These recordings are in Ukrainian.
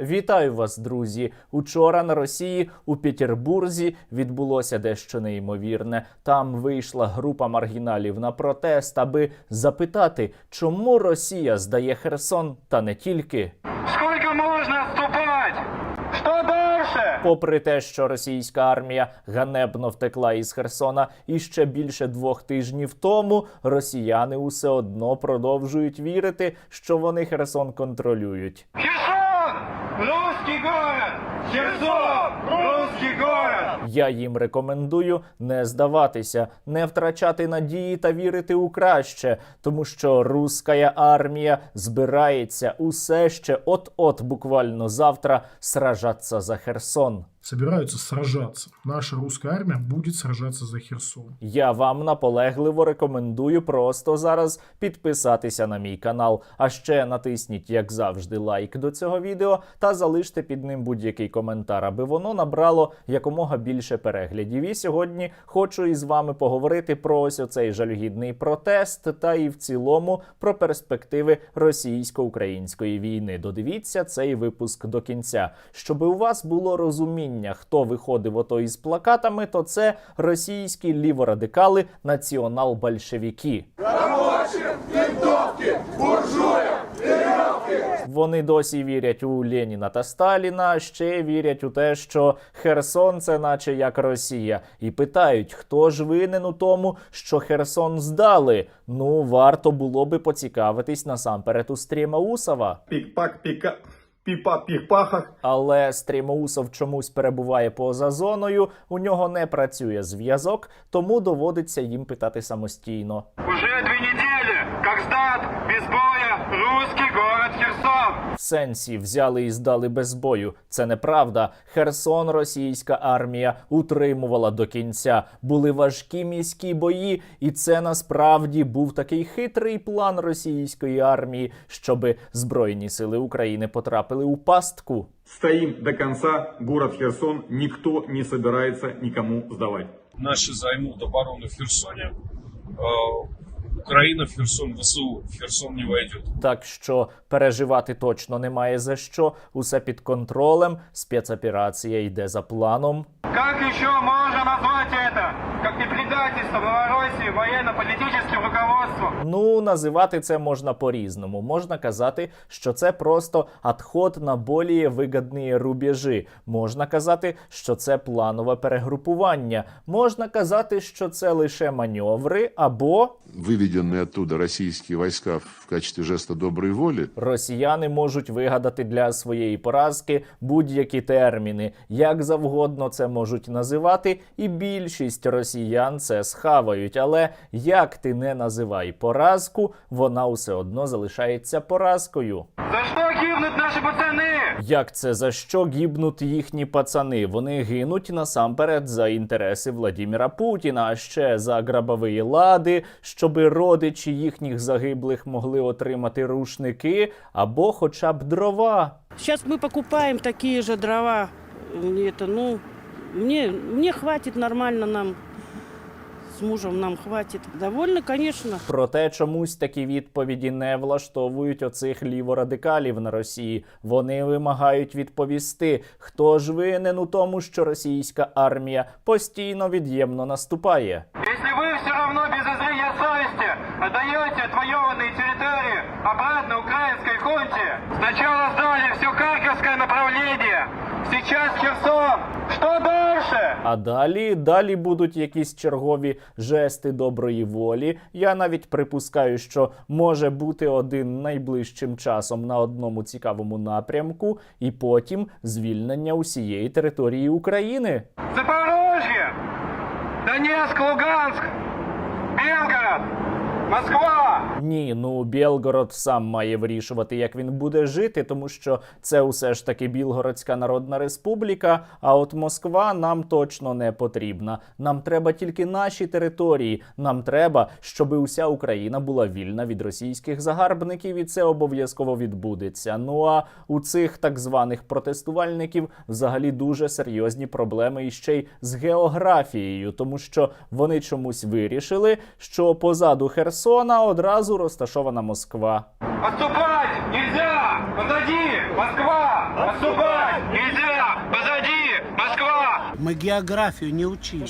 Вітаю вас, друзі! Учора на Росії у Петербурзі відбулося дещо неймовірне. Там вийшла група маргіналів на протест, аби запитати, чому Росія здає Херсон та не тільки. Сколько можно отступать? Что дальше? Попри те, що російська армія ганебно втекла із Херсона і ще більше двох тижнів тому, росіяни усе одно продовжують вірити, що вони Херсон контролюють. Херсон! Я їм рекомендую не здаватися, не втрачати надії та вірити у краще, тому що руська армія збирається усе ще от-от, буквально завтра, сражатися за Херсон. Собираются сражаться. Наша русская армия будет сражаться за Херсон. Я вам наполегливо рекомендую просто зараз підписатися на мій канал. А ще натисніть, як завжди, лайк до цього відео та залиште під ним будь-який коментар, аби воно набрало якомога більше переглядів. І сьогодні хочу із вами поговорити про ось оцей жалюгідний протест та і в цілому про перспективи російсько-української війни. Додивіться цей випуск до кінця, щоб у вас було розуміння, хто виходив ото із плакатами, то це російські ліворадикали націонал-большевіки. Вони досі вірять у Леніна та Сталіна, ще вірять у те, що Херсон це наче як Росія, і питають, хто ж винен у тому, що Херсон здали. Ну, варто було би поцікавитись насамперед у Стрімаусова. пик-пак, пика, пипа, пих-пахах. Але Стрімоусов чомусь перебуває поза зоною, у нього не працює зв'язок, тому доводиться їм питати самостійно. Уже дві недели, как сдат без боя русский город Херсон. Сенсі взяли і здали без бою. Це неправда. Херсон російська армія утримувала до кінця. Були важкі міські бої, і це насправді був такий хитрий план російської армії, щоби збройні сили України потрапили у пастку. Стоим до конца, город Херсон никто не собирается никому сдавать. наши займут оборону в Херсоне, э, Украина в Херсон, ВСУ в Херсон не войдет. Так що переживати точно немає за що. Усе під контролем. Спецоперація йде за планом. Як ще можна назвати це? Як не предательство Новороссии военно-политическим руководством? Ну, називати це можна по-різному. Можна казати, що це просто адход на более вигідні рубежі. Можна казати, що це планове перегрупування. Можна казати, що це лише маневри, або выведенные оттуда российские войска в качестве жеста доброй воли, росіяни можуть вигадати для своєї поразки будь-які терміни, як завгодно це можуть називати, і більшість росіян це схавають. Але як ти не називай поразку, вона усе одно залишається поразкою. За что гибнут наши пацаны? Як це за що гибнуть їхні пацани? Вони гинуть насамперед за інтереси Владіміра Путіна, а ще за грабові лади, щоби родичі їхніх загиблих могли отримати рушники або хоча б дрова. Сейчас мы покупаем такие же дрова. Э, Это, ну, мне, мне хватит нормально нам. С мужем нам хватит. Довольно, конечно. Проте чомусь такі відповіді не влаштовують оцих ліворадикалів на Росії. Вони вимагають відповісти, хто ж винен у тому, що російська армія постійно від'ємно наступає. Если вы все равно без зазрения совести отдаете отвоеванные территории обратно украинской хунте, сначала сдали все Харьковское направление, сейчас Херсон, что дальше? А далі, далі будуть якісь чергові жести доброї волі. Я навіть припускаю, що може бути один найближчим часом на одному цікавому напрямку, і потім звільнення усієї території України. Запорожжя! Донецьк, Луганськ, Белгород, Москва. Ні, ну Білгород сам має вирішувати, як він буде жити, тому що це усе ж таки Білгородська Народна Республіка. А от Москва нам точно не потрібна. Нам треба тільки наші території. Нам треба, щоб уся Україна була вільна від російських загарбників, і це обов'язково відбудеться. Ну а у цих так званих протестувальників взагалі дуже серйозні проблеми і ще й з географією, тому що вони чомусь вирішили, що позаду Херсона Херсона одразу розташована Москва. Отступать нельзя! Позади! Москва! Отступать! Москва! Мы географию не учили.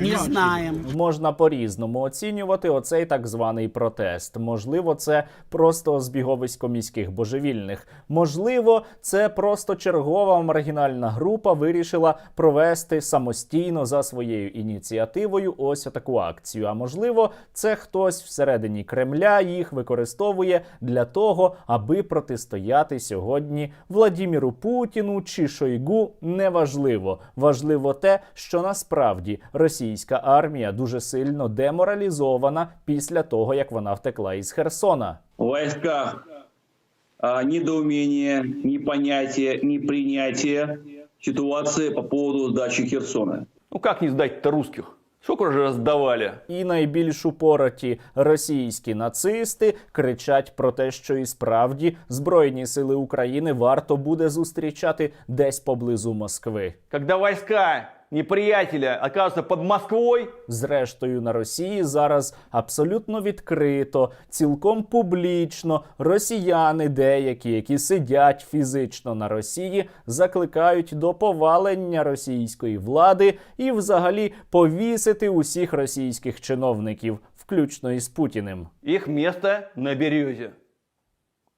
не знаем. Можна по-різному оцінювати оцей так званий протест. Можливо, це просто збіговисько міських божевільних. Можливо, це просто чергова маргінальна група вирішила провести самостійно за своєю ініціативою ось таку акцію. А можливо, це хтось всередині Кремля їх використовує для того, аби протистояти сьогодні Владіміру Путіну чи Шойгу. Неважливо. Важливо те, що насправді російська армія дуже сильно деморалізована після того, як вона втекла із Херсона. в войсках ні недоумение, непонятие, непринятие ситуации по поводу сдачи Херсона. Ну как не сдать-то русских? Сколько уже раздавали? І найбільш упораті російські нацисти кричать про те, що і справді збройні сили України варто буде зустрічати десь поблизу Москви. Когда войска неприятеля оказываются под Москвой, Зрештою, на Росії зараз абсолютно відкрито, цілком публічно росіяни, деякі, які сидять фізично на Росії, закликають до повалення російської влади і, взагалі, повісити усіх російських чиновників, включно із Путіним. их место на березе.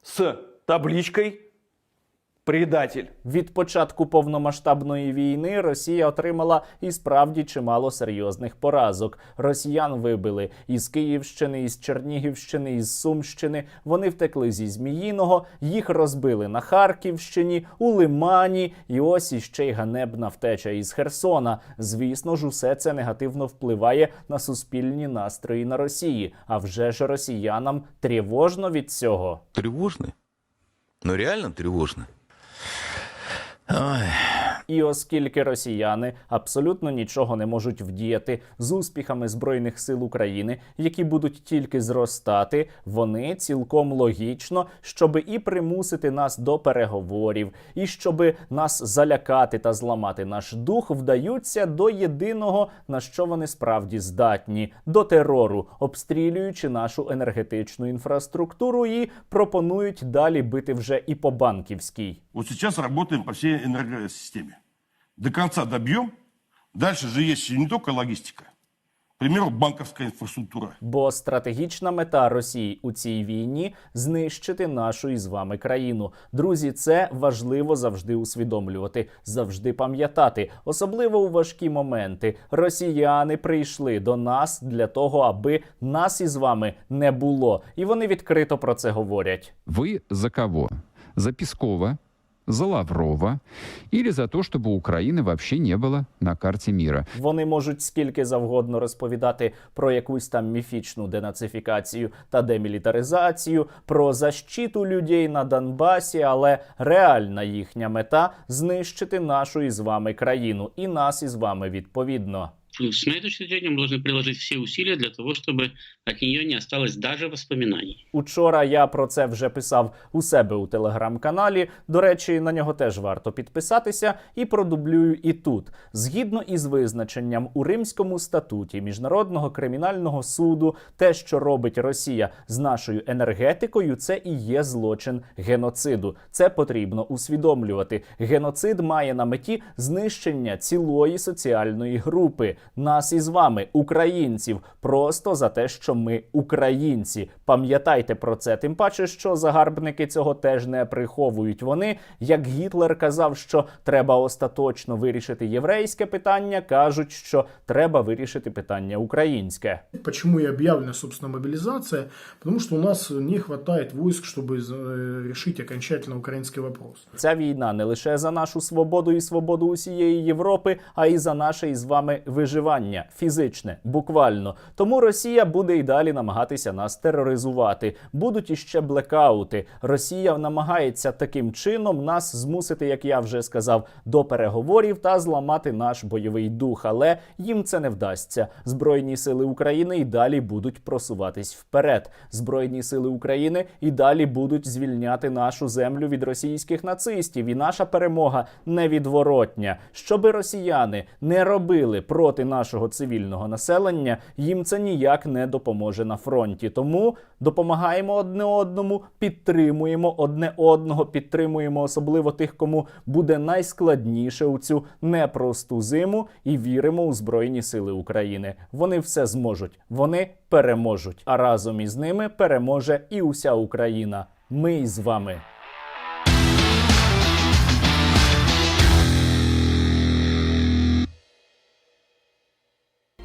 С табличкой «Предатель». Від початку повномасштабної війни Росія отримала і справді чимало серйозних поразок. Росіян вибили із Київщини, із Чернігівщини, із Сумщини. Вони втекли зі Зміїного, їх розбили на Харківщині, у Лимані. І ось іще й ганебна втеча із Херсона. Звісно ж, усе це негативно впливає на суспільні настрої на Росії. А вже ж росіянам тривожно від цього. Тревожны? Ну реально тревожно. Oh, І оскільки росіяни абсолютно нічого не можуть вдіяти з успіхами збройних сил України, які будуть тільки зростати, вони цілком логічно, щоби і примусити нас до переговорів, і щоби нас залякати та зламати наш дух, вдаються до єдиного на що вони справді здатні до терору, обстрілюючи нашу енергетичну інфраструктуру і пропонують далі бити вже і по банківській. Вот сейчас работаем по всей энергосистеме. До конца добьем. Дальше же есть не только логистика. К примеру, банковская инфраструктура. Бо стратегічна мета Росії у цій війні знищити нашу із вами країну. Друзі, це важливо завжди усвідомлювати, завжди пам'ятати, особливо у важкі моменти. Росіяни прийшли до нас для того, аби нас із вами не було, і вони відкрито про це говорять. Вы за кого? За Пескова, за Лаврова или за то, чтобы Украины вообще не было на карте мира? Вони можуть скільки завгодно розповідати про якусь там міфічну денацифікацію та демілітаризацію, про защиту людей на Донбасі, але реальна їхня мета знищити нашу із вами країну і нас із вами відповідно. С моей точки зрения, мы должны приложить все усилия для того, чтобы от нее не осталось даже воспоминаний. Учора я про це вже писав у себе у телеграм-каналі. До речі, на нього теж варто підписатися і продублюю і тут. Згідно із визначенням у Римському статуті Міжнародного кримінального суду, те, що робить Росія з нашою енергетикою, це і є злочин геноциду. Це потрібно усвідомлювати. Геноцид має на меті знищення цілої соціальної групи, нас із вами, українців, просто за те, що ми українці. Пам'ятайте про це. Тим паче, що загарбники цього теж не приховують. Вони, як Гітлер казав, що треба остаточно вирішити єврейське питання, кажуть, що треба вирішити питання українське. Почему и объявлена, собственно, мобилизация? Потому что у нас не хватает войск, чтобы э, решить окончательно украинский вопрос. Ця війна не лише за нашу свободу і свободу усієї Європи, а й за наше із вами виживання фізичне, буквально. Тому Росія буде і далі намагатися нас тероризувати. Будуть іще блекаути. Росія намагається таким чином нас змусити, як я вже сказав, до переговорів та зламати наш бойовий дух. Але їм це не вдасться. Збройні сили України і далі будуть просуватись вперед. Збройні сили України і далі будуть звільняти нашу землю від російських нацистів. І наша перемога невідворотня. Щоби росіяни не робили проти нашого цивільного населення, їм це ніяк не допоможе на фронті. Тому допомагаємо одне одному, підтримуємо одне одного, підтримуємо особливо тих, кому буде найскладніше у цю непросту зиму, і віримо у Збройні Сили України. Вони все зможуть, вони переможуть. А разом із ними переможе і уся Україна. Ми із вами.